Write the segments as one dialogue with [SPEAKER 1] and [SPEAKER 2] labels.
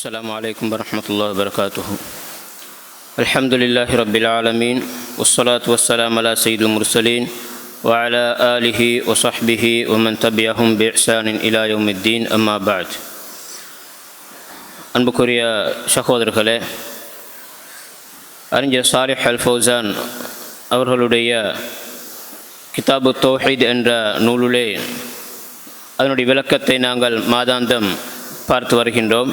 [SPEAKER 1] السلام عليكم ورحمة الله وبركاته الحمد لله رب العالمين والصلاة والسلام على سيد المرسلين وعلى آله وصحبه ومن تبعهم بإحسان إلى يوم الدين أما بعد அன்புக்குரிய சகோதரர்களே அறிஞர் சாலிஹ் அல் ஃபௌசான் அவர்களுடைய கிதாபு தௌஹீத் என்ற நூலுலே அதனுடைய விளக்கத்தை நாங்கள் மாதாந்தம் பார்த்து வருகின்றோம்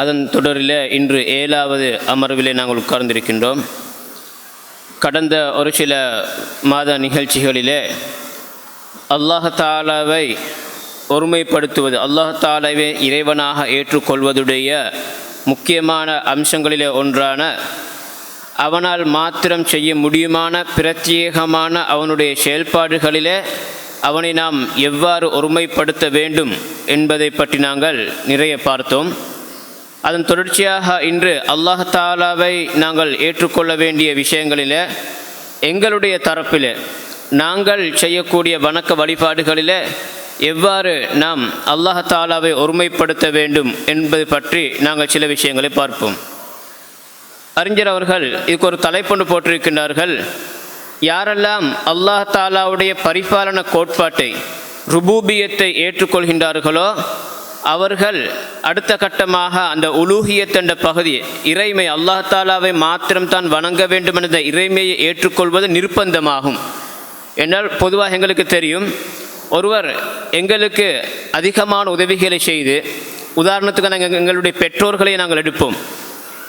[SPEAKER 1] அதன் தொடரில் இன்று ஏழாவது அமர்விலே நாங்கள் உட்கார்ந்திருக்கின்றோம். கடந்த ஒரு சில மாத நிகழ்ச்சிகளிலே அல்லாஹாலாவை ஒருமைப்படுத்துவது அல்லாஹாலாவை இறைவனாக ஏற்றுக்கொள்வதுடைய முக்கியமான அம்சங்களிலே ஒன்றான அவனால் மாத்திரம் செய்ய முடியுமான பிரத்யேகமான அவனுடைய செயல்பாடுகளிலே அவனை நாம் எவ்வாறு ஒருமைப்படுத்த வேண்டும் என்பதை பற்றி நாங்கள் நிறைய பார்த்தோம். அதன் தொடர்ச்சியாக இன்று அல்லாஹ் தாலாவை நாங்கள் ஏற்றுக்கொள்ள வேண்டிய விஷயங்களில் எங்களுடைய தரப்பில் நாங்கள் செய்யக்கூடிய வணக்க வழிபாடுகளில் எவ்வாறு நாம் அல்லாஹ் தாலாவை ஒருமைப்படுத்த வேண்டும் என்பது பற்றி நாங்கள் சில விஷயங்களை பார்ப்போம். அறிஞர் அவர்கள் இதுக்கு ஒரு தலைப்பொண்டு போட்டிருக்கின்றார்கள். யாரெல்லாம் அல்லாஹ் தாலாவுடைய பரிபாலன கோட்பாட்டை ருபூபியத்தை ஏற்றுக்கொள்கின்றார்களோ அவர்கள் அடுத்த கட்டமாக அந்த உலூகியத் என்ற பகுதி இறைமை அல்லாஹ் தாலாவை மாத்திரம்தான் வணங்க வேண்டும் என்ற இறைமையை ஏற்றுக்கொள்வது நிர்பந்தமாகும். என்றால் பொதுவாக எங்களுக்கு தெரியும் ஒருவர் எங்களுக்கு அதிகமான உதவிகளை செய்து உதாரணத்துக்கு நாங்கள் எங்களுடைய பெற்றோர்களை நாங்கள் எடுப்போம்.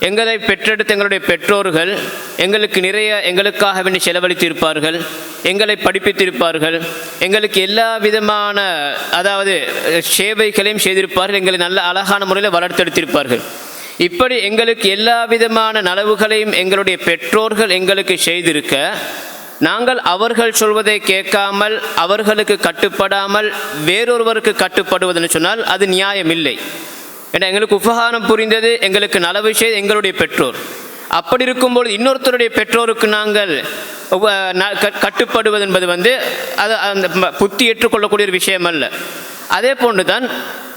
[SPEAKER 1] எங்களை பெற்றெடுத்த எங்களுடைய பெற்றோர்கள் எங்களுக்கு நிறைய எங்களுக்காக வேண்டி செலவழித்திருப்பார்கள் எங்களை படிப்பித்திருப்பார்கள் எங்களுக்கு எல்லா விதமான அதாவது சேவைகளையும் செய்திருப்பார்கள் எங்களை நல்ல அழகான முறையில் வளர்த்தெடுத்திருப்பார்கள். இப்படி எங்களுக்கு எல்லா விதமான நலவுகளையும் எங்களுடைய பெற்றோர்கள் எங்களுக்கு செய்திருக்க நாங்கள் அவர்கள் சொல்வதை கேட்காமல் அவர்களுக்கு கட்டுப்படாமல் வேறொருவருக்கு கட்டுப்படுவதுன்னு சொன்னால் அது நியாயமில்லை. ஏன்னா எங்களுக்கு உபகாரம் புரிந்தது எங்களுக்கு நல விஷயம் எங்களுடைய பெற்றோர். அப்படி இருக்கும்போது இன்னொருத்தருடைய பெற்றோருக்கு நாங்கள் கட்டுப்படுவது என்பது வந்து அது அந்த புத்தி ஏற்றுக்கொள்ளக்கூடிய ஒரு விஷயம் அல்ல அதே போன்று தான்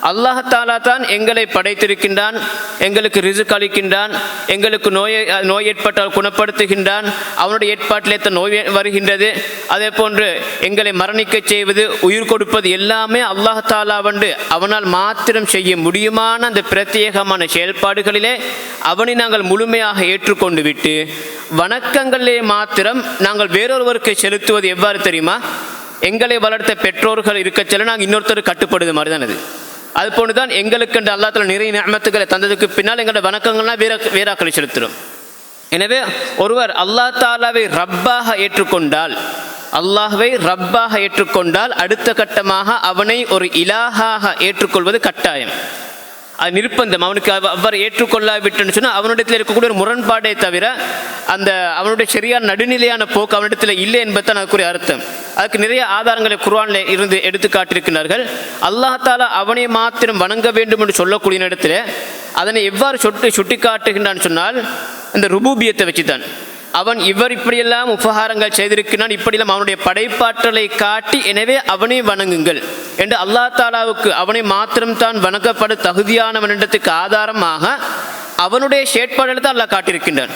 [SPEAKER 1] அல்லாஹாலா தான் எங்களை படைத்திருக்கின்றான் எங்களுக்கு ரிசுக் அளிக்கின்றான் எங்களுக்கு நோயை நோய் ஏற்பட்டால் குணப்படுத்துகின்றான் அவனுடைய ஏற்பாட்டிலே தான் நோய் வருகின்றது. அதே போன்று எங்களை மரணிக்க செய்வது உயிர் கொடுப்பது எல்லாமே அல்லாஹாலா வந்து அவனால் மாத்திரம் செய்ய முடியுமான அந்த பிரத்யேகமான செயல்பாடுகளிலே அவனை நாங்கள் முழுமையாக ஏற்றுக்கொண்டு விட்டு வணக்கங்களே மாத்திரம் நாங்கள் வேறொருவருக்கு செலுத்துவது எவ்வாறு தெரியுமா? எங்களை வளர்த்த பெற்றோர்கள் இருக்க செல்ல நாங்கள் இன்னொருத்தர் கட்டுப்படுது மாதிரி தான் அது. அது போன்று தான் எங்களுக்கு என்று அல்லாத்துல நிறைய நியமத்துக்களை தந்ததுக்கு பின்னால் எங்களோட வணக்கங்கள்லாம் வேற வேறாக்களை செலுத்துகிறோம். எனவே ஒருவர் அல்லா தாலாவை ரப்பாக ஏற்றுக்கொண்டால் அல்லாஹ்வை ரப்பாக ஏற்றுக்கொண்டால் அடுத்த கட்டமாக அவனை ஒரு இலாகாக ஏற்றுக்கொள்வது கட்டாயம். நிர்பந்தம். அவனுக்கு அவ்வாறு ஏற்றுக்கொள்ளாவிட்டுன்னு சொன்னால் அவனிடத்தில் இருக்கக்கூடிய ஒரு முரண்பாடே தவிர அந்த அவனுடைய சரியான நடுநிலையான போக்கு அவனிடத்தில் இல்லை என்பதுதான் அதுக்குரிய அர்த்தம். அதுக்கு நிறைய ஆதாரங்களை குர்வானில் இருந்து எடுத்து காட்டியிருக்கிறார்கள் அல்லாஹாலா அவனை மாத்திரம் வணங்க வேண்டும் என்று சொல்லக்கூடிய இடத்துல அதனை எவ்வாறு சொட்டு சுட்டி காட்டுகின்றான்னு சொன்னால் இந்த ருபூபியத்தை வச்சு தான் அவன் இவர் இப்படியெல்லாம் உபகாரங்கள் செய்திருக்கிறான் இப்படியெல்லாம் அவனுடைய படைப்பாற்றலை காட்டி எனவே அவனை வணங்குங்கள் என்று அல்லா தாலாவுக்கு அவனை மாத்திரம்தான் வணங்கப்பட தகுதியானவனிடத்துக்கு ஆதாரமாக அவனுடைய செயற்பாடுகளை தான் அல்லாஹ் காட்டியிருக்கின்றான்.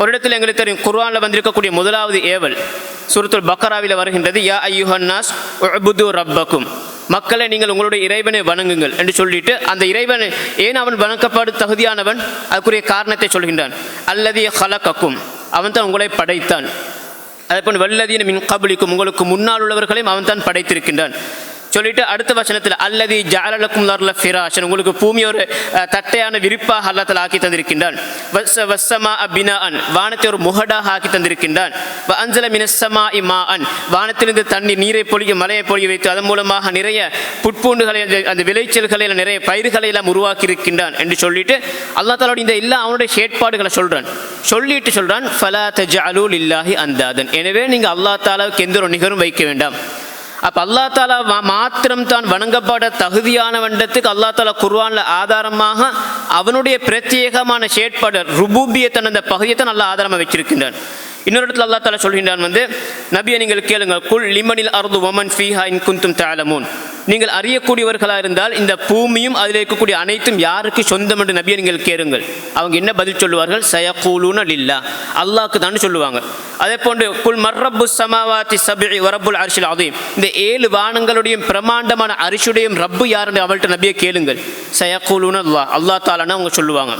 [SPEAKER 1] ஒரு இடத்தில் எங்களுக்கு தெரியும் குர்வானில் வந்திருக்கக்கூடிய முதலாவது ஏவல் சுருத்துல் பக்கராவில் வருகின்றது யா ஐயுஹன்னாஸ் உபுது ரப்பக்கும். மக்களை நீங்கள் உங்களுடைய இறைவனை வணங்குங்கள் என்று சொல்லிட்டு அந்த இறைவனை ஏன் அவன் வணக்கப்பாடு தகுதியானவன்? அதுக்குரிய காரணத்தை சொல்கின்றான். அல்லதிய ஹலக்கக்கும். அவன் தான் உங்களை படைத்தான். அதே போல் வல்லதீன மின் கபலிக்கும். உங்களுக்கு முன்னால் உள்ளவர்களையும் அவன் தான் படைத்திருக்கின்றான். சொல்லிட்டு அடுத்த வசனத்தில் அல்லது ஜாலலக்கும் லர்ல ஃபிராஷன். உங்களுக்கு பூமி ஒரு தட்டையான விரிப்பாக அல்லாத்தில் ஆக்கி தந்திருக்கின்றான். வஸ்ஸ வஸ்ஸமா அபினா அன் வானத்தை ஒரு முகடாக ஆக்கி தந்திருக்கின்றான். அஞ்சல மினசமா இமா அன் வானத்திலிருந்து தண்ணி நீரை பொழிய மலையை பொழிய வைத்து அதன் மூலமாக நிறைய புட்பூண்டுகளை அந்த விளைச்சல்களை நிறைய பயிர்களை எல்லாம் உருவாக்கி இருக்கின்றான் என்று சொல்லிட்டு அல்லா தாலோட இந்த எல்லா அவனுடைய செயற்பாடுகளை சொல்றான். சொல்லிட்டு சொல்றான் ஃபலா தஜ்அலூல் இல்லாஹி அந்தாதன். எனவே நீங்கள் அல்லா தாலாவுக்கு எந்த ஒரு நிகரும் வைக்க வேண்டாம். அப்போ அல்லா தாலா மாத்திரம் தான் வணங்கப்பட தகுதியான வண்டத்துக்கு அல்லா தாலா குர்வான்ல ஆதாரமாக அவனுடைய பிரத்யேகமான செயற்பாடு ருபூபியத்தன் அந்த பகுதியை தான் நல்லா ஆதாரமாக வச்சிருக்கின்றான். இன்னொரு இடத்துல அல்லா தாலா சொல்கின்றான் வந்து நபியை நீங்கள் கேளுங்கள். குல் லிமனில் அருது ஒமன் ஃபீஹா இன் குந்தும் தாலமூன் நீங்கள் அறியக்கூடியவர்களாக இருந்தால் இந்த பூமியும் அதில் இருக்கக்கூடிய அனைத்தும் யாருக்கு சொந்தம் என்று நபியை நீங்கள் கேளுங்கள். அவங்க என்ன பதில் சொல்லுவார்கள்? சயகூலூன இல்லா அல்லாஹ்க்கு தான் சொல்லுவாங்க. அதே போன்று குல் மர்ரப்பு சமாவாத்தி சபி வரப்புல் அரிசில் அதையும் இந்த ஏழு வானங்களுடைய பிரமாண்டமான அரிசியுடையும் ரப்பு யாருன்னு அவள்கிட்ட நபியை கேளுங்கள். சயகூலூன அல்லாஹ் அல்லா தாலான்னு அவங்க சொல்லுவாங்க.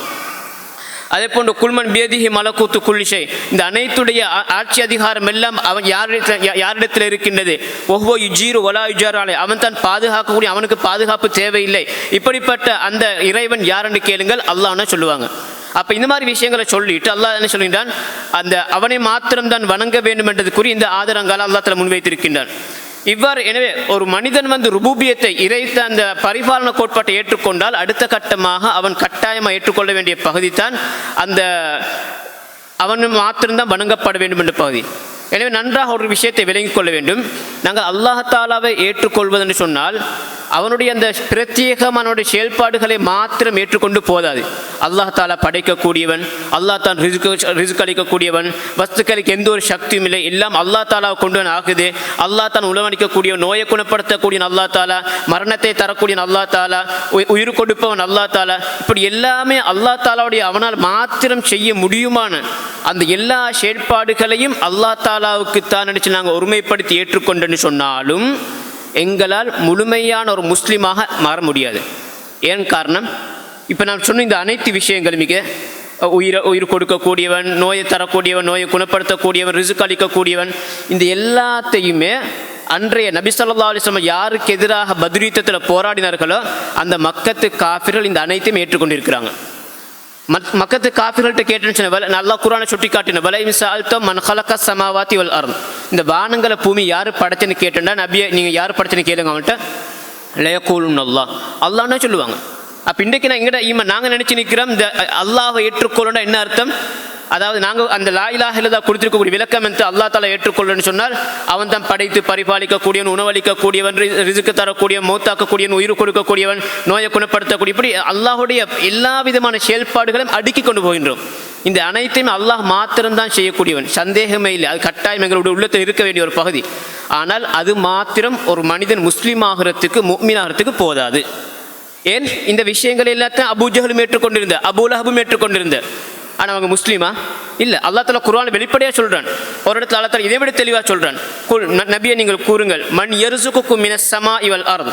[SPEAKER 1] அதே போன்று குல்மன் பேதிஹி மலக்கூத்து குல்லிஷை. இந்த அனைத்துடைய ஆட்சி அதிகாரம் எல்லாம் அவன் யாரிடத்தில் யாரிடத்தில் இருக்கின்றது? ஒவ்வொரு யுஜீரு ஒலா யுஜாராலே. அவன் தான் பாதுகாக்கக்கூடிய அவனுக்கு பாதுகாப்பு தேவையில்லை. இப்படிப்பட்ட அந்த இறைவன் யாருன்னு கேளுங்கள் அல்லாஹ்னு சொல்லுவாங்க. அப்போ இந்த மாதிரி விஷயங்களை சொல்லிட்டு அல்லாஹ் என்ன சொல்கின்றான்? அந்த அவனை மாத்திரம்தான் வணங்க வேண்டும் குறி இந்த ஆதாரங்களை அல்லாத்தில் முன்வைத்திருக்கின்றான். இவ்வாறு எனவே ஒரு மனிதன் வந்து ருபூபியத்தை இறைத்த அந்த பரிபாலன கோட்பாட்டை ஏற்றுக்கொண்டால் அடுத்த கட்டமாக அவன் கட்டாயமாக ஏற்றுக்கொள்ள வேண்டிய பகுதி தான் அந்த அவன் மாத்திரம்தான் வணங்கப்பட வேண்டும் என்ற பகுதி. எனவே நன்றாக ஒரு விஷயத்தை விளங்கிக் கொள்ள வேண்டும். நாங்கள் அல்லாஹாலாவை ஏற்றுக்கொள்வது என்று சொன்னால் அவனுடைய அந்த பிரத்யேகமான செயல்பாடுகளை மாத்திரம் ஏற்றுக்கொண்டு போதாது. அல்லாஹ் தாலா படைக்கக்கூடியவன் அல்லாஹ் தான் ரிசுக்கு ரிசுக்கு அளிக்கக்கூடியவன் வஸ்துக்களுக்கு எந்த ஒரு சக்தியும் இல்லை எல்லாம் அல்லாஹ் தாலாவை கொண்டு ஆகுது அல்லாஹ் தான் உணவளிக்கக்கூடிய நோயை குணப்படுத்தக்கூடிய அல்லா தாலா மரணத்தை தரக்கூடிய அல்லா தாலா உயி- உயிர் கொடுப்பவன் அல்லாஹ் தாலா இப்படி எல்லாமே அல்லாஹ் தாலாவுடைய அவனால் மாத்திரம் செய்ய முடியுமான அந்த எல்லா செயல்பாடுகளையும் அல்லாஹ் தாலாவுக்கு தான் நாங்கள் ஒருமைப்படுத்தி ஏற்றுக்கொண்டேன்னு சொன்னாலும் எங்களால் முழுமையான ஒரு முஸ்லீமாக மாற முடியாது. ஏன் காரணம்? இப்போ நான் சொன்ன இந்த அனைத்து விஷயங்களும் மிக உயிரை உயிர் கொடுக்கக்கூடியவன் நோயை தரக்கூடியவன் நோயை குணப்படுத்தக்கூடியவன் ரிசுக்கு அளிக்கக்கூடியவன் இந்த எல்லாத்தையுமே அன்றைய நபி ஸல்லல்லாஹு யாருக்கு எதிராக பத்ரீத்தத்தில் போராடினார்களோ அந்த மக்கத்து காஃபிர்கள் இந்த அனைத்தையும் ஏற்றுக்கொண்டிருக்கிறாங்க. மக்கத்து காஃபிர்கள்ட்ட கேட்டுன்னு சொன்ன வலை நல்லா குரானை சுட்டி காட்டின வலை மிசால்த்தம் மன் ஹலக்க சமாவாத்தி வல் அருண் இந்த வானங்களை பூமி யார் படைச்சுன்னு கேட்டுண்டா நபியை நீங்கள் யார் படைச்சுன்னு கேளுங்க அவன்கிட்ட லயக்கூலும் நல்லா அல்லான்னு சொல்லுவாங்க. அப்போ இன்றைக்கு நான் எங்கட இம்மா நாங்கள் நினச்சி நிற்கிறோம் இந்த அல்லாவை ஏற்றுக்கொள்ளுன்னா என்ன அர்த்தம்? அதாவது நாங்கள் அந்த லா இலாஹ இல்லதா கொடுத்திருக்கக்கூடிய விளக்கம் என்று அல்லாஹ் தாலா ஏற்றுக்கொள்ளன்னு சொன்னால் அவன் தான் படைத்து பரிபாலிக்கக்கூடியவன் உணவளிக்கக்கூடியவன் ரிசுக்கு தரக்கூடியவன் மூத்தாக்கக்கூடியவன் உயிர் கொடுக்கக்கூடியவன் நோயை குணப்படுத்தக்கூடிய இப்படி அல்லாஹுடைய எல்லா விதமான செயல்பாடுகளையும் அடுக்கி கொண்டு போகின்றோம். இந்த அனைத்தையும் அல்லாஹ் மாத்திரம்தான் செய்யக்கூடியவன். சந்தேகமே இல்லை. அது கட்டாயம் எங்களுடைய உள்ளத்தில் இருக்க வேண்டிய ஒரு பகுதி. ஆனால் அது மாத்திரம் ஒரு மனிதன் முஸ்லீம் ஆகிறதுக்கு முக்மீன் ஆகிறதுக்கு போதாது. ஏன்? இந்த விஷயங்கள் எல்லாத்தையும் அபூஜஹலும் ஏற்றுக்கொண்டிருந்த அபூலஹபும் ஏற்றுக்கொண்டிருந்த. ஆனால் அவங்க முஸ்லீமா? இல்லை. அல்லா குரான் வெளிப்படையாக சொல்கிறான் ஒரு இடத்துல அல்லா இதை விட தெளிவாக சொல்கிறான் நபியை நீங்கள் கூறுங்கள். மண் எருசுக்கும் மின சமா இவள் அர்த்.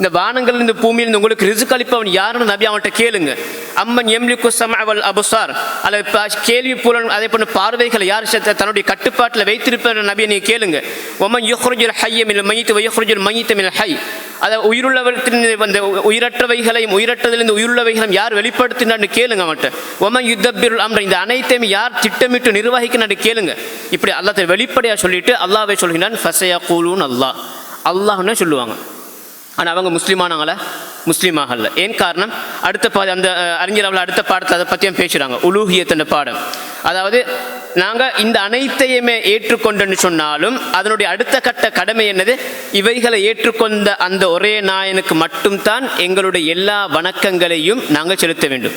[SPEAKER 1] இந்த வானங்கள் இந்த பூமியில் இருந்து உங்களுக்கு ரிசுக் அளிப்பவன் யாருன்னு நபி அவன்கிட்ட கேளுங்க. அம்மன் எம்லிக்கு சமவல் அபுசார். அல்லது கேள்வி புலன் அதே போன்ற பார்வைகளை யார் தன்னுடைய கட்டுப்பாட்டில் வைத்திருப்ப நபியை நீங்கள் கேளுங்க. ஒமன் யுஹ்ருஜுல் ஹையமில் மில் மைத்து வயுஹ்ருஜுல் மைத்த ஹை. அதை உயிருள்ளவற்றின் அந்த உயிரற்றவைகளையும் உயிரற்றதிலிருந்து உயிருள்ளவைகளையும் யார் வெளிப்படுத்தினான்னு கேளுங்க அவன்கிட்ட. ஒமன் யுத்தபிருள் அம்ர இந்த அனைத்தையும் யார் திட்டமிட்டு நிர்வகிக்கணும்னு கேளுங்க. இப்படி அல்லாத்தை வெளிப்படையாக சொல்லிட்டு அல்லாஹ்வை சொல்கிறான் ஃபசையா கூலூன் அல்லாஹ் அல்லாஹ்னு சொல்லுவாங்க. ஆனால் அவங்க முஸ்லீமானாங்களா முஸ்லீம் ஆகல ஏன் காரணம்? அடுத்த பா அந்த அறிஞர் அவள் அடுத்த பாடத்தை அதை பற்றியும் பேசுகிறாங்க உலூகியத்தின் பாடம் அதாவது நாங்கள் இந்த அனைத்தையுமே ஏற்றுக்கொண்டோன்னு சொன்னாலும் அதனுடைய அடுத்த கட்ட கடமை என்னது? இவைகளை ஏற்றுக்கொண்ட அந்த ஒரே நாயனுக்கு மட்டும்தான் எங்களுடைய எல்லா வணக்கங்களையும் நாங்கள் செலுத்த வேண்டும்.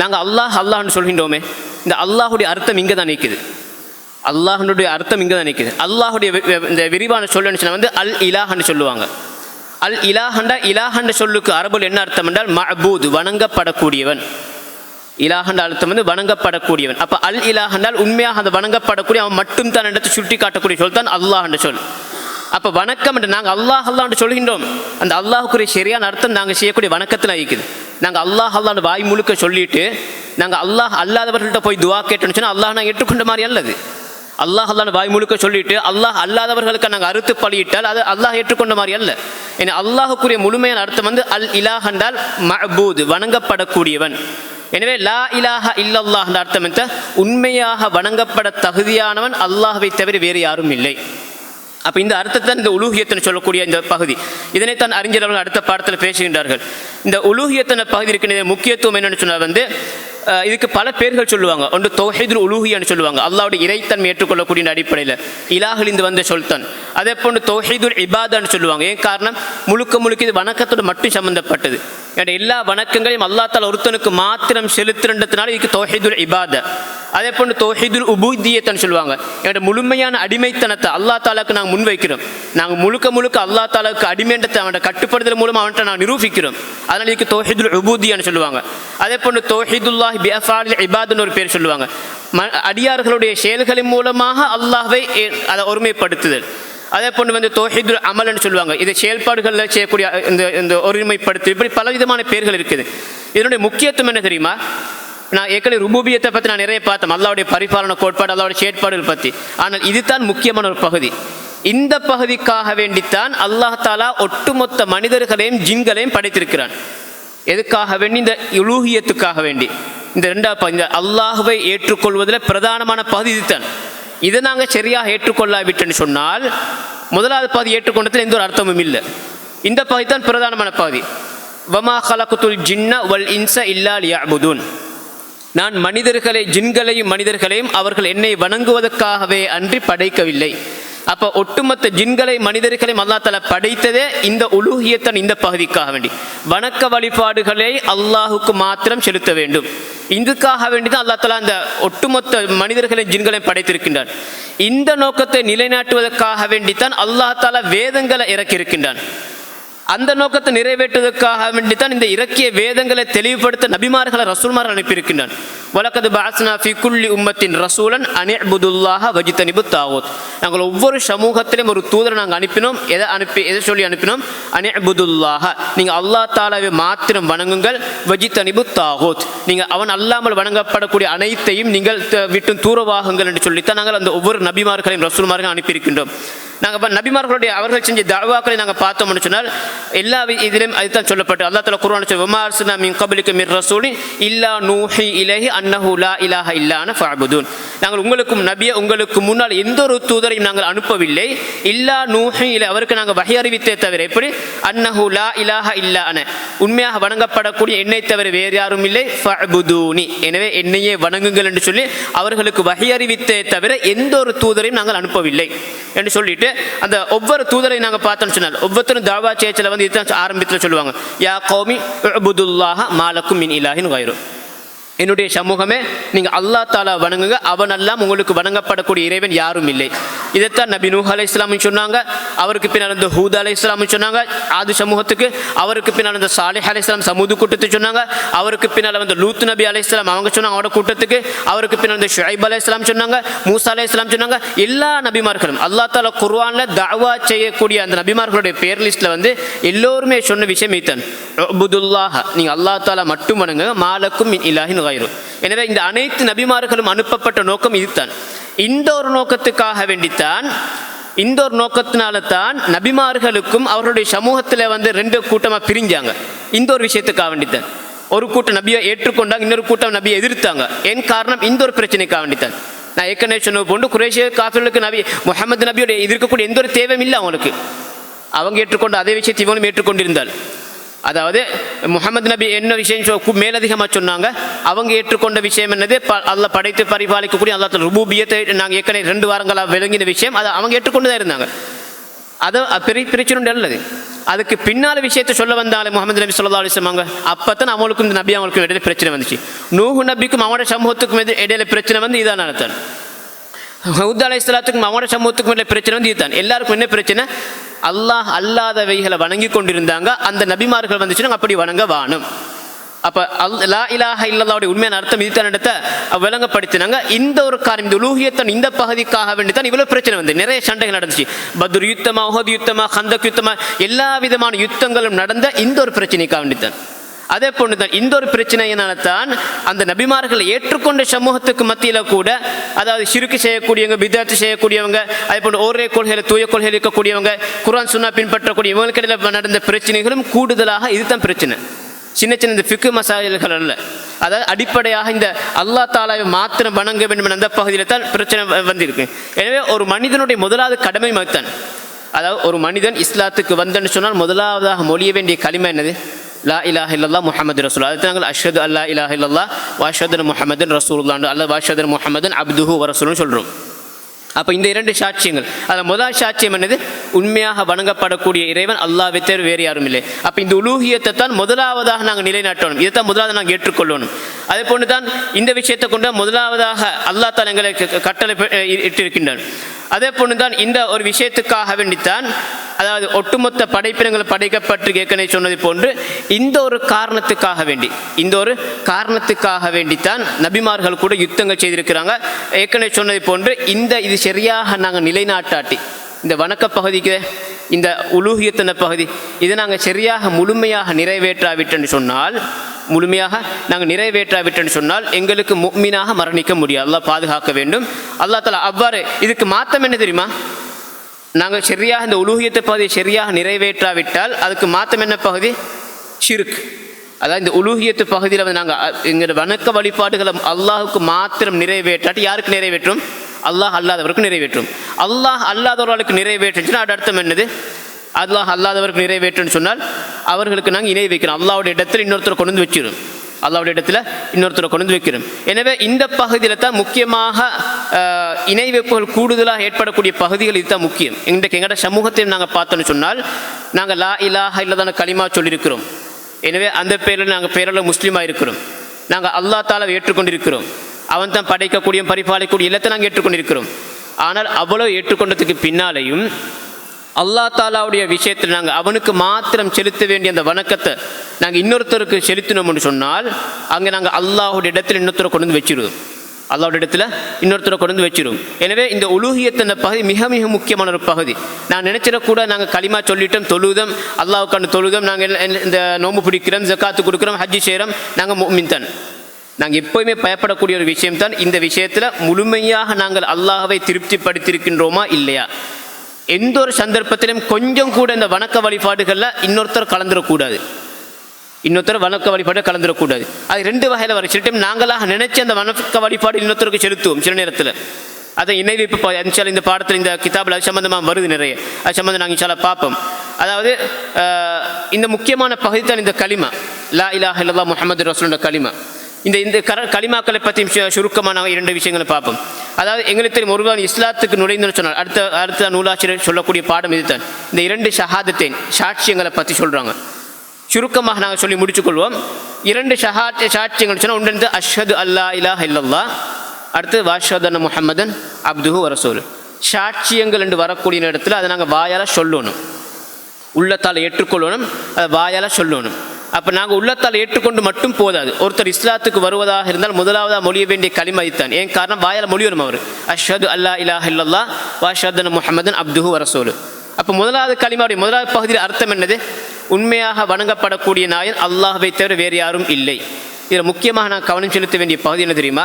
[SPEAKER 1] நாங்கள் அல்லாஹ் அல்லாஹ்னு சொல்கின்றோமே. இந்த அல்லாஹுடைய அர்த்தம் இங்கே தான் நிற்குது அல்லாஹனுடைய அர்த்தம் இங்கே தான் நிற்குது அல்லாஹுடைய இந்த விரிவான சொல்லுன்னு சொன்னால் வந்து அல் இலாஹன்னு சொல்லுவாங்க. அல் இலாஹண்டா இலாஹண்ட சொல்லுக்கு அரபுல் என்ன அர்த்தம் என்றால் மஅபூத் வணங்கப்படக்கூடியவன். இலாஹண்ட அர்த்தம் வந்து வணங்கப்படக்கூடியவன். அப்போ அல் இலாஹண்டால் உண்மையாக அந்த வணங்கப்படக்கூடிய அவன் மட்டும் தான் இடத்தை சுட்டி காட்டக்கூடிய சொல் தான் அல்லாஹ் என்ற சொல். அப்போ வணக்கம் என்று நாங்கள் அல்லாஹ் அல்லாஹ் என்று சொல்கின்றோம். அந்த அல்லாஹுக்குரிய சரியான அர்த்தம் நாங்கள் செய்யக்கூடிய வணக்கத்தில் இருக்குது நாங்கள் அல்லாஹ் அல்லாண்டு வாய் முழுக்க சொல்லிட்டு நாங்கள் அல்லாஹ் அல்லாதவர்கள்ட்ட போய் துவா கேட்டோம்னு சொன்னால் அல்லாஹ் நான் ஏற்றுக்கொண்ட மாதிரி அல்லது. அல்லாஹ் அல்லாஹ் வாய் முழுக்க சொல்லிட்டு அல்லாஹ் அல்லாதவர்களுக்கு நாங்கள் அறுத்து பலியிட்டால் அது அல்லாஹ் ஏற்றுக்கொண்ட மாதிரி அல்ல. ஏன்னா அல்லாஹுக்குரிய முழுமையான அர்த்தம் வந்து அல் இலாஹ் என்றால் மபூது வணங்கப்படக்கூடியவன். எனவே லா இலாஹ இல்லல்லாஹ் என்ற அர்த்தம் என்ற உண்மையாக வணங்கப்பட தகுதியானவன் அல்லாஹ்வை தவிர வேறு யாரும் இல்லை. அப்போ இந்த அர்த்தத்தை இந்த உலூகியத்தன் சொல்லக்கூடிய இந்த பகுதி. இதனைத்தான் அறிஞர்கள் அடுத்த பாடத்தில் பேசுகின்றார்கள். இந்த உலூகியத்தன பகுதி இருக்கின்ற முக்கியத்துவம் என்னன்னு சொன்னால் வந்து இதுக்கு பல பேர்கள் சொல்லுவாங்க. ஒன்று தௌஹீதுல் உலூஹியான்னு சொல்லுவாங்க. அல்லாவுடைய இறைத்தன்மை ஏற்றுக்கொள்ளக்கூடிய அடிப்படையில். இலாஹிலிருந்து வந்த சொல்தான். அதே போன்று தௌஹீதுல் இபாதான்னு சொல்லுவாங்க. ஏன் காரணம்? முழுக்க முழுக்க இது வணக்கத்தோடு மட்டும் சம்பந்தப்பட்டது. ஏன்னா எல்லா வணக்கங்களையும் அல்லாத்தால் ஒருத்தனுக்கு மாத்திரம் செலுத்துறதுனால இதுக்கு தௌஹீதுல் இபாத. அதே போன்று தௌஹீதுல் உபூதியத்தன்னு சொல்லுவாங்க. என்னோட முழுமையான அடிமைத்தனத்தை அல்லா தாலாக்கு நாங்கள் முன்வைக்கிறோம். நாங்கள் முழுக்க முழுக்க அல்லா தாலாவுக்கு அடிமைன்றத்தை அவன்கிட்ட கட்டுப்படுதல் மூலம் அவன்கிட்ட நாங்கள் நிரூபிக்கிறோம். அதனால இதுக்கு தோஹிதுல் உபூதியான்னு சொல்லுவாங்க. அதே போன்று தோஹிதுல்லாஹ் பிஅஃபாலில் இபாதுன்னு ஒரு பேர் சொல்லுவாங்க. ம அடியார்களுடைய செயல்களின் மூலமாக அல்லாஹை அதை ஒருமைப்படுத்துதல். அதே போன்று வந்து தோஹிதுல் அமல்னு சொல்லுவாங்க. இது செயல்பாடுகளில் செய்யக்கூடிய இந்த இந்த ஒருமைப்படுத்து இப்படி பல விதமான பேர்கள் இருக்குது. இதனுடைய முக்கியத்துவம் என்ன தெரியுமா? நான் ஏற்கனவே ருபூபியத்தை பற்றி நான் நிறைய பார்த்தேன். அல்லாவுடைய பரிபாலன கோட்பாடு அல்லாவுடைய செயற்பாடுகள் பற்றி ஆனால் இதுதான் முக்கியமான ஒரு பகுதி. இந்த பகுதிக்காக வேண்டித்தான் அல்லாஹ் தாலா ஒட்டுமொத்த மனிதர்களையும் ஜின்களையும் படைத்திருக்கிறான். எதுக்காக வேண்டி? இந்த உலூகியத்துக்காக வேண்டி. இந்த ரெண்டாவது பகுதி, இந்த அல்லாஹுவை ஏற்றுக்கொள்வதில் பிரதானமான பகுதி இதுதான். இதை நாங்கள் சரியாக ஏற்றுக்கொள்ளாவிட்டேன்னு சொன்னால் முதலாவது பகுதி ஏற்றுக்கொண்டதில் எந்த ஒரு அர்த்தமும் இல்லை. இந்த பகுதி தான் பிரதானமான பகுதி. வமா கலக்குத்துல் ஜின்ன வல் இன்ச இல்லால் யாபுதூன் நான் மனிதர்களை ஜின்களையும் மனிதர்களையும் அவர்கள் என்னை வணங்குவதற்காகவே அன்றி படைக்கவில்லை. அப்போ ஒட்டுமொத்த ஜின்களை மனிதர்களையும் அல்லா தஆலா படைத்ததே இந்த உலூகியத்தன் இந்த பகுதிக்காக வேண்டி. வணக்க வழிபாடுகளை அல்லாஹுக்கு மாத்திரம் செலுத்த வேண்டும். இதுக்காக வேண்டி தான் அல்லா தலா அந்த ஒட்டுமொத்த மனிதர்களை ஜின்களை படைத்திருக்கின்றான். இந்த நோக்கத்தை நிலைநாட்டுவதற்காக வேண்டித்தான் அல்லாஹ் தாலா வேதங்களை இறக்கியிருக்கின்றான். அந்த நோக்கத்தை நிறைவேற்றுவதற்காக வேண்டித்தான் இந்த இறக்கிய வேதங்களை தெளிவுபடுத்த நபிமார்களை ரசூல்மார்கள் அனுப்பியிருக்கின்றான் வலக்கது பாஸ்னா ஃபி குல்லி உம்மத்தின் ரசூலன் அனிபுதுல்லாஹ வஜித்தனிபு தாவூத். நாங்கள் ஒவ்வொரு சமூகத்திலும் ஒரு தூதரை நாங்கள் அனுப்பினோம். எதை அனுப்பி எதை சொல்லி அனுப்பினோம்? அனிபுதுல்லாஹ நீங்கள் அல்லாஹ் தாலாவை மாத்திரம் வணங்குங்கள். வஜித்தனிபு தாவூத். நீங்கள் அவன் அல்லாமல் வணங்கப்படக்கூடிய அனைத்தையும் நீங்கள் த- விட்டு தூரவாகுங்கள் என்று சொல்லித்தான் நாங்கள் அந்த ஒவ்வொரு நபிமார்களையும் ரசூல்மார்களையும் அனுப்பியிருக்கின்றோம். நாங்கள் நபிமார்களுடைய அவர்கள் செஞ்ச தாவாக்களை நாங்கள் பார்த்தோம்னு சொன்னால் எல்லா இதிலும் அதுதான் சொல்லப்பட்டு அல்லா தலா குரான் சொல்லி வமார்சுனா மின் கபலிக்கு மிர் ரசூலி இல்லா நூஹி இலஹி அன்னஹு லா இலாஹ இல்லான ஃபாபுதூன் நாங்கள் உங்களுக்கும் நபிய உங்களுக்கு முன்னால் எந்த ஒரு தூதரையும் நாங்கள் அனுப்பவில்லை. இல்லா நூஹி இலை அவருக்கு நாங்கள் வகை அறிவித்தே தவிர எப்படி? அன்னஹு லா இலாஹ இல்லான உண்மையாக வணங்கப்படக்கூடிய என்னை தவிர வேறு யாரும் இல்லை. ஃபஅபுதூனி. எனவே என்னையே வணங்குங்கள் என்று சொல்லி அவர்களுக்கு வகை அறிவித்தே தவிர எந்த ஒரு தூதரையும் நாங்கள் அனுப்பவில்லை. என்று சொல்லிட்டு அந்த ஒவ்வொரு தூதரை நாங்கள் பார்த்தோம்னு சொன்னால் ஒவ்வொருத்தரும் தாவா சேச்சில் வந்து இதுதான் ஆரம்பத்தில் சொல்லுவாங்க யா கௌமி அபுதுல்லாஹ மாலக்கும் மின் இலாஹின் வயிறு என்னுடைய சமூகமே நீங்கள் அல்லாஹ் தாலா வணங்குங்க அவனெல்லாம் உங்களுக்கு வணங்கப்படக்கூடிய இறைவன் யாரும் இல்லை. இதைத்தான் நபி நூஹ் அலை இஸ்லாம்னு சொன்னாங்க. அவருக்கு பின்னால் இந்த ஹூத் அலை இஸ்லாம்னு சொன்னாங்க. ஆது சமூகத்துக்கு அவருக்கு பின்னால் இந்த சாலிஹ் அலை இஸ்லாம் சமூது கூட்டத்துக்கு சொன்னாங்க. அவருக்கு பின்னால் வந்து லூத் நபி அலை இஸ்லாம் அவங்க சொன்னாங்க அவரோட கூட்டத்துக்கு. அவருக்கு பின்னால் இந்த ஷுஐப் அலை இஸ்லாம் சொன்னாங்க. மூசா அலை இஸ்லாம் சொன்னாங்க. எல்லா நபிமார்களும் அல்லாஹ் தாலா குர்ஆன்ல தாவா செய்யக்கூடிய அந்த நபிமார்களுடைய பேர் லிஸ்ட்ல வந்து எல்லோருமே சொன்ன விஷயம் இத்தன். உபுதுல்லாஹ நீங்க அல்லாஹ் தாலா மட்டும் வணங்க மாலக்கும் மின் இலாஹின் எனவே இந்த அனைத்து நபிமார்களும் அனுப்பப்பட்ட நோக்கம் இதுதான். இந்த ஒரு நோக்கத்துக்காக வேண்டித்தான். இந்த ஒரு நோக்கத்தினால தான் நபிமார்களுக்கும் அவர்களுடைய சமூகத்தில் வந்து ரெண்டு கூட்டமாக பிரிஞ்சாங்க. இந்த ஒரு விஷயத்துக்காக வேண்டித்தான். ஒரு கூட்டம் நபியை ஏற்றுக்கொண்டாங்க இன்னொரு கூட்டம் நபியை எதிர்த்தாங்க. என் காரணம் இந்த ஒரு பிரச்சனைக்காக வேண்டித்தான். நான் ஏற்கனவே சொன்னது போன்று குரேஷிய காஃபிர்களுக்கு நபி முகமது நபியோட எதிர்க்கக்கூடிய எந்த ஒரு தேவையும் இல்லை அவங்களுக்கு. அவங்க ஏற்றுக்கொண்ட அதே விஷயத்தை இவனும் ஏற்றுக்கொண்டிருந்தாள். அதாவது முகமது நபி என்ன விஷயம் மேலதிகமாக சொன்னாங்க? அவங்க ஏற்றுக்கொண்ட விஷயம் என்னது? ப அல்ல படைத்து பரிபாலிக்கக்கூடிய அல்லா ருபூபியத்தை நாங்கள் ஏற்கனவே ரெண்டு வாரங்களாக விளங்கின விஷயம். அதை அவங்க ஏற்றுக்கொண்டு தான் இருந்தாங்க. அது பெரிய பிரச்சனை நல்லது அதுக்கு பின்னால் விஷயத்தை சொல்ல வந்தாலே முகமது நபி சொல்லா அலிஸ்லாங்க அப்போ தான் அவங்களுக்கும் இந்த நபி அவங்களுக்கும் இடையில பிரச்சனை வந்துச்சு. நூஹு நபிக்கும் அவனோட சமூகத்துக்கும் இடையில பிரச்சனை வந்து இதான் நடத்தான் ஹவுத் அலை இஸ்லாத்துக்கும் அவனோட சமூகத்துக்கும் உள்ள பிரச்சனை வந்து இதுதான் எல்லாருக்கும் என்ன பிரச்சனை அல்லாஹ் அல்லாதவைகளை வணங்கி கொண்டிருந்தாங்க அந்த நபிமார்கள் வந்துச்சுன்னா அப்படி வணங்க வாணும் அப்போ அல் லா இலாஹ இல்லல்லாவுடைய உண்மையான அர்த்தம் இதுதான் இடத்த விளங்கப்படுத்தினாங்க இந்த ஒரு காரியம் இந்த உலூகியத்தன் இந்த பகுதிக்காக வேண்டி தான் இவ்வளோ பிரச்சனை வந்து நிறைய சண்டைகள் நடந்துச்சு பத்ர் யுத்தமா உஹத் யுத்தமா ஹந்தக் யுத்தமா எல்லா விதமான யுத்தங்களும் நடந்த இந்த ஒரு பிரச்சனைக்காக வேண்டித்தான் அதே போன்று தான் இந்த ஒரு பிரச்சனையினால தான் அந்த நபிமார்களை ஏற்றுக்கொண்ட சமூகத்துக்கு மத்தியில் கூட அதாவது சிறுக்கு செய்யக்கூடியவங்க விதாத்து செய்யக்கூடியவங்க அதே போன்று ஒரே கொள்கையில் தூய கொள்கையில் இருக்கக்கூடியவங்க குரான் சுண்ணா பின்பற்றக்கூடிய இவங்களுக்கிடையில் நடந்த பிரச்சனைகளும் கூடுதலாக இதுதான் பிரச்சனை. சின்ன சின்ன இந்த ஃபிக்கு மசாயல்கள் அல்ல. அதாவது அடிப்படையாக இந்த அல்லாஹ் தாலாவை மாத்திரம் வணங்க வேண்டும் என்ற அந்த பகுதியில் தான் பிரச்சனை வந்திருக்கு. எனவே ஒரு மனிதனுடைய முதலாவது கடமை மகத்தான். அதாவது ஒரு மனிதன் இஸ்லாத்துக்கு வந்தன்னு சொன்னால் முதலாவதாக மொழிய வேண்டிய களிமை என்னது? லா இலாஹ இல்லல்லா முஹம்மது ரசூல் அதுக்கு நாங்கள் அஷ்ஹது அல்லா இலாஹ இல்லல்லா வாஷதன் முஹம்மதன் ரசூலுல்லாண்டு அல்ல வாஷதன் முஹம்மதன் அப்துஹு வரசூல்னு சொல்கிறோம் அப்போ இந்த இரண்டு சாட்சியங்கள். அதில் முதல் சாட்சியம் என்னது? உண்மையாக வணங்கப்படக்கூடிய இறைவன் அல்லாவை தவிர வேறு யாரும் இல்லை. அப்போ இந்த உலூகியத்தை தான் முதலாவதாக நாங்கள் நிலைநாட்டணும். இதை தான் முதலாவது நாங்கள் ஏற்றுக்கொள்ளணும். அதே போன்று தான் இந்த விஷயத்தை கொண்டு முதலாவதாக அல்லாஹ் தான் எங்களை க- கட்டளை பெ- இட்டிருக்கின்றான் அதே போன்று தான் இந்த ஒரு விஷயத்துக்காக வேண்டித்தான் அதாவது ஒட்டுமொத்த படைப்பினங்கள் படைக்கப்பட்டு ஏற்கனவே சொன்னது போன்று இந்த ஒரு காரணத்துக்காக வேண்டி இந்த ஒரு காரணத்துக்காக வேண்டித்தான் நபிமார்கள் கூட யுத்தங்கள் செய்திருக்கிறாங்க. ஏற்கனவே சொன்னது போன்று இந்த இது சரியாக நாங்கள் நிலைநாட்டாட்டி. இந்த வணக்க பகுதிக்கு இந்த உலூகியத்தன பகுதி இதை நாங்கள் சரியாக முழுமையாக நிறைவேற்றாவிட்டேன்னு சொன்னால் முழுமையாக நாங்கள் நிறைவேற்றாவிட்டேன்னு சொன்னால் எங்களுக்கு முக்மீனாக மரணிக்க முடியாது. அல்லா பாதுகாக்க வேண்டும். அல்லாஹ் தலா அவ்வாறு இதுக்கு மாற்றம் என்ன தெரியுமா? நாங்கள் சரியாக இந்த உலூகியத்தை பகுதியை சரியாக நிறைவேற்றாவிட்டால் அதுக்கு மாற்றம் என்ன பகுதி? சிறுக் அதாவது இந்த உலூகியத்து பகுதியில் வந்து நாங்கள் எங்களோட வணக்க வழிபாடுகளை அல்லாஹுக்கு மாத்திரம் நிறைவேற்றாட்டி யாருக்கு நிறைவேற்றும்? அல்லாஹ் அல்லாதவருக்கு நிறைவேற்றும். அல்லாஹ் அல்லாதவர்களுக்கு நிறைவேற்றுச்சுன்னா அது அர்த்தம் என்னது? அல்லாஹ் அல்லாதவருக்கு நிறைவேற்றுன்னு சொன்னால் அவர்களுக்கு நாங்கள் இணை வைக்கிறோம். அல்லாவுடைய இடத்துல இன்னொருத்தரை கொண்டு வந்து வச்சிடும் அல்லாவுடைய இடத்துல இன்னொருத்தரை கொண்டு வந்து வைக்கிறோம். எனவே இந்த பகுதியில் தான் முக்கியமாக இணை வைப்புகள் கூடுதலாக ஏற்படக்கூடிய பகுதிகள் இதுதான் முக்கியம். இன்றைக்கு எங்கட சமூகத்தையும் நாங்கள் பார்த்தோன்னு சொன்னால் நாங்கள் லா இலாஹ இல்லதான களிமா சொல்லியிருக்கிறோம். எனவே அந்த பேரில் நாங்கள் பேரில் முஸ்லீமாக இருக்கிறோம். நாங்கள் அல்லா தாலாவை ஏற்றுக்கொண்டிருக்கிறோம். அவன் தான் படைக்கக்கூடிய பரிபாலிக்கக்கூடிய இல்லத்தை நாங்கள் ஏற்றுக்கொண்டிருக்கிறோம். ஆனால் அவ்வளோ ஏற்றுக்கொண்டதுக்கு பின்னாலேயும் அல்லாஹ் தாலாவுடைய விஷயத்தில் நாங்கள் அவனுக்கு மாத்திரம் செலுத்த வேண்டிய அந்த வணக்கத்தை நாங்கள் இன்னொருத்தருக்கு செலுத்தினோம்னு சொன்னால் அங்கே நாங்கள் அல்லாஹுடைய இடத்துல இன்னொருத்தரை கொண்டு வந்து வச்சிருவோம். அல்லாவுடைய இடத்துல இன்னொருத்தரை கொண்டு வந்து வச்சிருவோம். எனவே இந்த உலூகியத்தின் பகுதி மிக மிக முக்கியமான ஒரு பகுதி. நான் நினைச்சிடக்கூட நாங்கள் களிமா சொல்லிட்டோம் தொழுதம் அல்லாவுக்கான தொழுதம் நாங்கள் இந்த நோம்பு பிடிக்கிறோம் ஜக்காத்து கொடுக்குறோம் ஹஜ்ஜி செய்கிறோம் நாங்கள் மின்தன் நாங்கள் எப்போயுமே பயப்படக்கூடிய ஒரு விஷயம்தான் இந்த விஷயத்தில் முழுமையாக நாங்கள் அல்லாஹ்வை திருப்திப்படுத்தியிருக்கின்றோமா இல்லையா? எந்த ஒரு சந்தர்ப்பத்திலும் கொஞ்சம் கூட இந்த வணக்க வழிபாடுகளில் இன்னொருத்தர் கலந்துடக்கூடாது இன்னொருத்தர் வணக்க வழிபாடு கலந்துடக்கூடாது அது ரெண்டு வகையில் வரும். சில டைம் நாங்களாக நினைச்சு அந்த வணக்க வழிபாடு இன்னொருத்தருக்கு செலுத்துவோம் சில நேரத்தில். அதை இணைவு இப்போ பா- இந்த பாடத்தில் இந்த கிதாபில் அது சம்மந்தமாக வருது நிறைய. அது சம்மந்தம் நாங்கள் இன்ஷால்லா பார்ப்போம். அதாவது இந்த முக்கியமான பகுதி தான் இந்த களிமா. லா இலாஹ் இல்லா முஹம்மது ரசூலுடைய களிமா. இந்த இந்த கர களிமாக்களை பற்றி சுருக்கமாக நாங்கள் இரண்டு விஷயங்களை பார்ப்போம். அதாவது எங்களுக்கு தெரியும் ஒருவன் இஸ்லாத்துக்கு நுழைந்து சொன்னால் அடுத்த அடுத்த நூலாசிரியர் சொல்லக்கூடிய பாடம் இதுதான். இந்த இரண்டு ஷஹாதத்தின் சாட்சியங்களை பற்றி சொல்கிறாங்க சுருக்கமாக நாங்கள் சொல்லி முடிச்சுக்கொள்வோம். இரண்டு ஷஹாத் சாட்சியங்கள் சொன்னால் ஒன்று வந்து அஷ்ஹது அல்லா இலா இல்லல்லா அடுத்து வாஷதன் முஹம்மதன் அப்துஹு வரசூல் சாட்சியங்கள் என்று வரக்கூடிய நேரத்தில் அதை நாங்கள் வாயால் சொல்லணும். உள்ளத்தால் ஏற்றுக்கொள்ளணும். அதை வாயால் சொல்லணும். அப்போ நாங்கள் உள்ளத்தால் ஏற்றுக்கொண்டு மட்டும் போதாது. ஒருத்தர் இஸ்லாத்துக்கு வருவதாக இருந்தால் முதலாவதாக மொழிய வேண்டிய களிமா ஏன் காரணம்? வாயால் மொழியணும் அவர். அஷது அல்லா இலாஹ இல்லல்லா வாஷதன் முஹமதன் அப்துஹு வரசோலு அப்போ முதலாவது களிமாவுடைய முதலாவது பகுதியில் அர்த்தம் என்னது? உண்மையாக வணங்கப்படக்கூடிய நாயன் அல்லாஹை தவிர வேறு யாரும் இல்லை. இதில் முக்கியமாக நான் கவனம் செலுத்த வேண்டிய பகுதி என்ன தெரியுமா?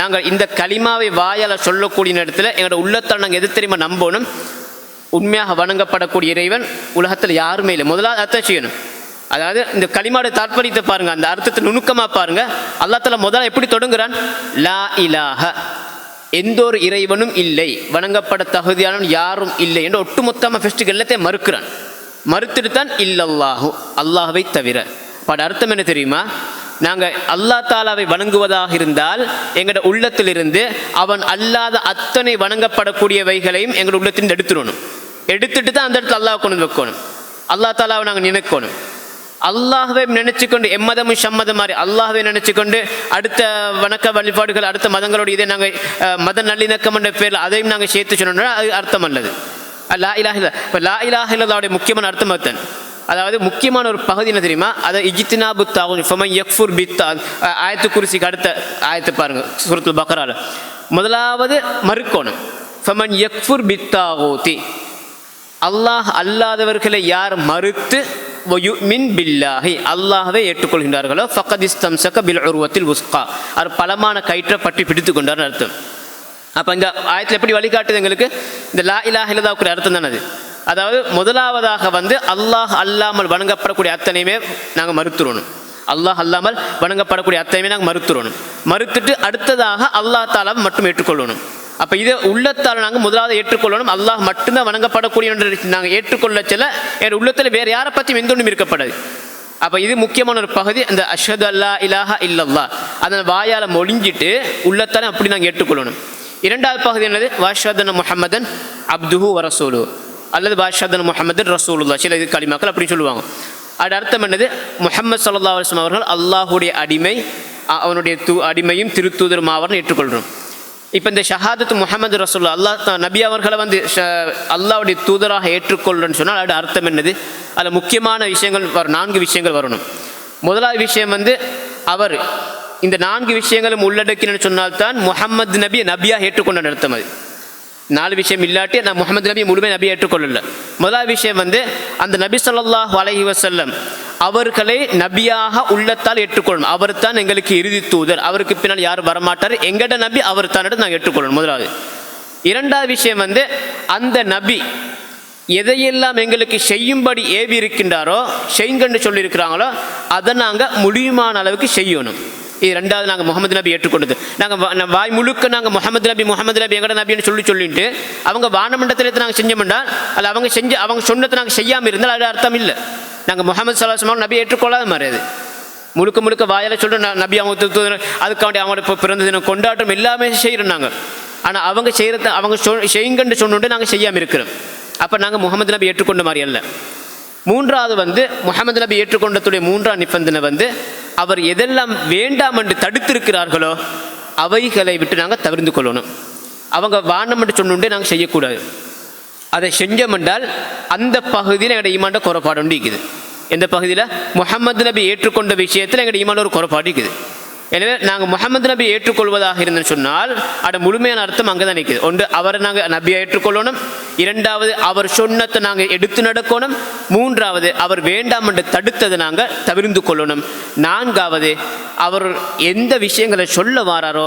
[SPEAKER 1] நாங்கள் இந்த களிமாவை வாயால் சொல்லக்கூடிய நேரத்தில் எங்களோட உள்ளத்தால் நாங்கள் எது தெரியுமா நம்பணும்? உண்மையாக வணங்கப்படக்கூடிய இறைவன் உலகத்தில் யாருமே இல்லை. முதலாவது அர்த்தம் செய்யணும். அதாவது இந்த களிமாட தாற்பயத்தை பாருங்க அந்த அர்த்தத்தை நுணுக்கமாக பாருங்க. அல்லாஹ் முதல்ல எப்படி தொடங்குறான்? லா இலாஹ. எந்த ஒரு இறைவனும் இல்லை. வணங்கப்பட தகுதியானவன் யாரும் இல்லை என்று ஒட்டுமொத்தமாக ஃபெஸ்ட்டுக்கு எல்லாத்தையும் மறுக்கிறான். மறுத்துட்டு தான் இல்லல்லாஹு அல்லாஹ்வை தவிர. பட அர்த்தம் என்ன தெரியுமா? நாங்கள் அல்லா தாலாவை வணங்குவதாக இருந்தால் எங்களோட உள்ளத்திலிருந்து அவன் அல்லாத அத்தனை வணங்கப்படக்கூடியவைகளையும் எங்களோட உள்ளத்திலிருந்து எடுத்துடணும். எடுத்துட்டு தான் அந்த இடத்துல அல்லாஹ் கொண்டு வைக்கணும். அல்லா தாலாவை நாங்கள் நினைக்கணும். அல்லாஹ்வை நினைச்சுக்கொண்டு எம்மதமும் சம்மதம் மாதிரி அல்லாஹ்வை நினைச்சுக்கொண்டு அடுத்த வணக்க வழிபாடுகள் அடுத்த மதங்களோடு இதை நாங்கள் மத நல்லிணக்கம் என்ற பேரில் அதையும் நாங்கள் சேர்த்து சொன்னோம்னா அது அர்த்தம் அல்லது. லா இலாஹ இப்போ லா இலாஹ முக்கியமான அர்த்தம் அர்த்தன் அதாவது முக்கியமான ஒரு பகுதி என்ன தெரியுமா? அதை இஜித்னா புத்தாகும் ஃபமன் யக்ஃபுர் பித்தா ஆயத்து குருசிக்கு அடுத்த ஆயத்தை பாருங்க சூரத்துல் பக்ரால. முதலாவது மறுக்கோணம். ஃபமன் யக்ஃபுர் பித்தாகோதி அல்லாஹ் அல்லாதவர்களை யார் மறுத்து மின் பில்லாஹி அல்லாஹ்வை ஏற்றுக்கொள்கின்றார்களோ ஃபக்கதிஸ்தம் சக பில் உருவத்தில் உஸ்கா அவர் பலமான கயிற்றை பற்றி பிடித்து கொண்டார்னு அர்த்தம். அப்போ இந்த ஆயத்தில் எப்படி வழிகாட்டுது எங்களுக்கு? இந்த லா இலாஹ இல்லதாவுக்கு அர்த்தம் தானே அது? அதாவது முதலாவதாக வந்து அல்லாஹ் அல்லாமல் வணங்கப்படக்கூடிய அத்தனையுமே நாங்கள் மறுத்துறணும். அல்லாஹ் அல்லாமல் வணங்கப்படக்கூடிய அத்தனையுமே நாங்கள் மறுத்துறணும். மறுத்துட்டு அடுத்ததாக அல்லாஹ் தாலாவை மட்டும் ஏற்றுக்கொள்ளணும். அப்போ இதை உள்ளத்தால் நாங்கள் முதலாவது ஏற்றுக்கொள்ளணும். அல்லாஹ் மட்டும்தான் வணங்கப்படக்கூடிய ஒன்று நாங்கள் ஏற்றுக்கொள்ள செல்ல என் உள்ளத்தில் வேறு யாரை பற்றியும் எந்த ஒன்றும் இருக்கப்படாது. அப்போ இது முக்கியமான ஒரு பகுதி அந்த அஷத் அல்லா இலாஹா இல்லல்லா அதை வாயால் மொழிஞ்சிட்டு உள்ளத்தால் அப்படி நாங்கள் ஏற்றுக்கொள்ளணும். இரண்டாவது பகுதி என்னது? வாஷதன் முஹம்மதன் அப்துஹு வரசூலு அல்லது பாஷாதன் முஹம்மதன் ரசூலுல்லா சில இது களிமாக்கள் அப்படின்னு சொல்லுவாங்க. அது அர்த்தம் என்னது? முஹம்மது சல்லா அலுவலம் அவர்கள் அல்லாஹுடைய அடிமை அவனுடைய து அடிமையும் திருத்தூதரும் ஆவரன் ஏற்றுக்கொள்கிறோம் இப்போ இந்த ஷஹாதத் முஹம்மது ரசூல்லா அல்லாஹ் நபி அவர்களை வந்து ஷ- தூதராக ஏற்றுக்கொள்ளுன்னு சொன்னால் அது அர்த்தம் என்னது? அதில் முக்கியமான விஷயங்கள் வரும் நான்கு விஷயங்கள் வரணும். முதலாவது விஷயம் வந்து அவர் இந்த நான்கு விஷயங்களும் உள்ளடக்கினு சொன்னால்தான் முஹம்மது நபியை நபியாக ஏற்றுக்கொண்ட அர்த்தம் அது. நாலு விஷயம் இல்லாட்டி நான் முகமது நபி முழுமை நபி ஏற்றுக்கொள்ளல. முதலாவது விஷயம் வந்து அந்த நபி சொல்லாஹ் அலைஹி வசல்லம் அவர்களை நபியாக உள்ளத்தால் ஏற்றுக்கொள்ளணும். அவர் தான் எங்களுக்கு இறுதி தூதர். அவருக்கு பின்னால் யாரும் வரமாட்டார்? எங்கட நபி அவர் தான் நாங்கள் ஏற்றுக்கொள்ளணும். முதலாவது. இரண்டாவது விஷயம் வந்து அந்த நபி எதையெல்லாம் எங்களுக்கு செய்யும்படி ஏவி இருக்கின்றாரோ செய்யுங்கன்னு சொல்லியிருக்கிறாங்களோ அதை நாங்கள் முடியுமான அளவுக்கு செய்யணும். இது ரெண்டாவது நாங்கள் முகமது நபி ஏற்றுக்கொண்டது. நாங்கள் வாய் முழுக்க நாங்கள் முகமது நபி முகமது நபி எங்கட நபின்னு சொல்லி சொல்லிட்டு அவங்க வானமண்டலத்தில் நாங்கள் செஞ்சோம்னா அது அவங்க செஞ்சு அவங்க சொன்னதை நாங்கள் செய்யாமல் இருந்தால் அது அர்த்தம் இல்லை. நாங்கள் முகமது சல்லாஸ்மாக நபி ஏற்றுக்கொள்ளாத மாதிரி அது. முழுக்க முழுக்க வாயால் சொல்கிற நபி அவங்க அதுக்காண்டி அவங்களோட இப்போ பிறந்த தினம் கொண்டாட்டம் எல்லாமே செய்கிறோம் நாங்கள் ஆனால் அவங்க செய்கிறத அவங்க சொ செய்யுங்கன்னு சொன்னோண்டு நாங்கள் செய்யாமல் இருக்கிறோம். அப்போ நாங்கள் முகமது நபி ஏற்றுக்கொண்ட மாதிரி அல்ல. மூன்றாவது வந்து முகமது நபி ஏற்றுக்கொண்டதுடைய மூன்றாம் நிபந்தனை வந்து அவர் எதெல்லாம் வேண்டாம் என்று தடுத்திருக்கிறார்களோ அவைகளை விட்டு நாங்கள் தவிர்த்து கொள்ளணும். அவங்க வானம் என்று சொன்னுண்டே நாங்கள் செய்யக்கூடாது. அதை செஞ்சோம் என்றால் அந்த பகுதியில் எங்களுடைய ஈமாண்ட குறைபாடு இருக்குது. எந்த பகுதியில்? முகமது நபி ஏற்றுக்கொண்ட விஷயத்தில் எங்களுடைய ஈமாண்ட ஒரு குறைபாடு இருக்குது. எனவே நாங்கள் முகமது நபி ஏற்றுக்கொள்வதாக இருந்துன்னு சொன்னால் அட முழுமையான அர்த்தம் அங்கே தான் நிற்குது ஒன்று அவரை நாங்கள் நபியை ஏற்றுக்கொள்ளணும். இரண்டாவது அவர் சொன்னதை நாங்கள் எடுத்து நடக்கணும். மூன்றாவது அவர் வேண்டாம் என்று தடுத்ததை நாங்கள் தவிர்ந்து கொள்ளணும். நான்காவது அவர் எந்த விஷயங்களை சொல்ல வாராரோ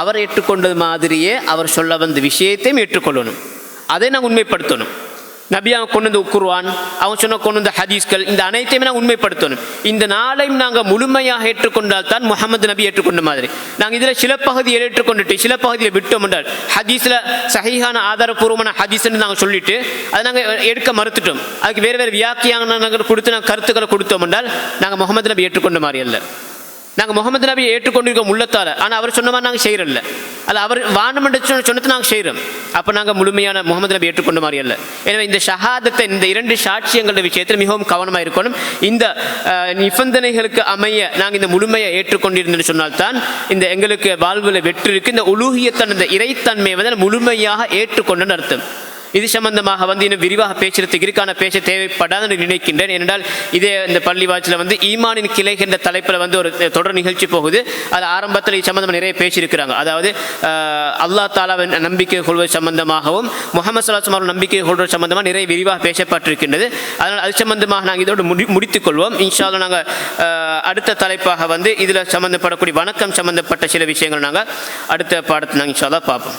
[SPEAKER 1] அவர் ஏற்றுக்கொண்டது மாதிரியே அவர் சொல்ல வந்த விஷயத்தையும் ஏற்றுக்கொள்ளணும். அதை நாங்கள் உண்மைப்படுத்தணும். நபி அவன் கொண்டு வந்து உக்குருவான் அவன் சொன்ன கொண்டு வந்த ஹதீஸ்கள் இந்த அனைத்தையுமே நான் உண்மைப்படுத்தணும். இந்த நாளையும் நாங்கள் முழுமையாக ஏற்றுக்கொண்டால் தான் முகமது நபி ஏற்றுக்கொண்ட மாதிரி. நாங்கள் இதில் சில பகுதியை ஏற்றுக்கொண்டுட்டு சில பகுதியை விட்டோம் என்றால் ஹதீஸில் சகிஹான ஆதாரபூர்வமான ஹதீஸ்ன்னு நாங்கள் சொல்லிட்டு அதை நாங்கள் எடுக்க மறுத்துட்டோம். அதுக்கு வேறு வேறு வியாக்கியானங்கள் கொடுத்து நாங்கள் கருத்துக்களை கொடுத்தோம் என்றால் நாங்கள் முகமது நபி ஏற்றுக்கொண்ட மாதிரி அல்ல. நாங்கள் முகமது நபியை ஏற்றுக்கொண்டிருக்கோம் உள்ளத்தால். ஆனால் அவர் சொன்ன மாதிரி நாங்கள் செய்கிறோம்ல அது அவர் வானம் என்று நாங்கள் செய்கிறோம் அப்போ நாங்கள் முழுமையான முகமது நபி ஏற்றுக்கொண்ட மாதிரி அல்ல. எனவே இந்த ஷஹாதத்தை இந்த இரண்டு சாட்சியங்கள விஷயத்தில் மிகவும் கவனமாக இருக்கணும். இந்த நிபந்தனைகளுக்கு அமைய நாங்கள் இந்த முழுமையை ஏற்றுக்கொண்டிருந்தோம்னு சொன்னால்தான் இந்த எங்களுக்கு வாழ்வில் வெற்றி இருக்கு. இந்த உலூகியத்தன் இந்த இறைத்தன்மையை வந்து முழுமையாக ஏற்றுக்கொண்டுன்னு அர்த்தம். இது சம்பந்தமாக வந்து இன்னும் விரிவாக பேசுறதுக்கு இருக்கான பேச தேவைப்படாத நினைக்கின்றேன். ஏனென்றால் இதே இந்த பள்ளிவாச்சில் வந்து ஈமானின் கிளை என்ற தலைப்பில் வந்து ஒரு தொடர் நிகழ்ச்சி போகுது. அது ஆரம்பத்தில் இது சம்பந்தமாக நிறைய பேசியிருக்கிறாங்க. அதாவது அல்லா அல்லாஹ் தாலாவின் நம்பிக்கை கொள்வது சம்பந்தமாகவும் முகமது சலாஹம் அவர்கள் நம்பிக்கை கொள்வது சம்பந்தமாக நிறைய விரிவாக பேசப்பட்டிருக்கின்றது. அதனால் அது சம்பந்தமாக நாங்கள் இதோடு முடி முடித்துக்கொள்வோம். கொள்வோம் நாங்கள் அடுத்த தலைப்பாக வந்து இதில் சம்பந்தப்படக்கூடிய வணக்கம் சம்பந்தப்பட்ட சில விஷயங்கள் நாங்கள் அடுத்த பாடத்தை நாங்கள் இன்ஷால்லா பார்ப்போம்.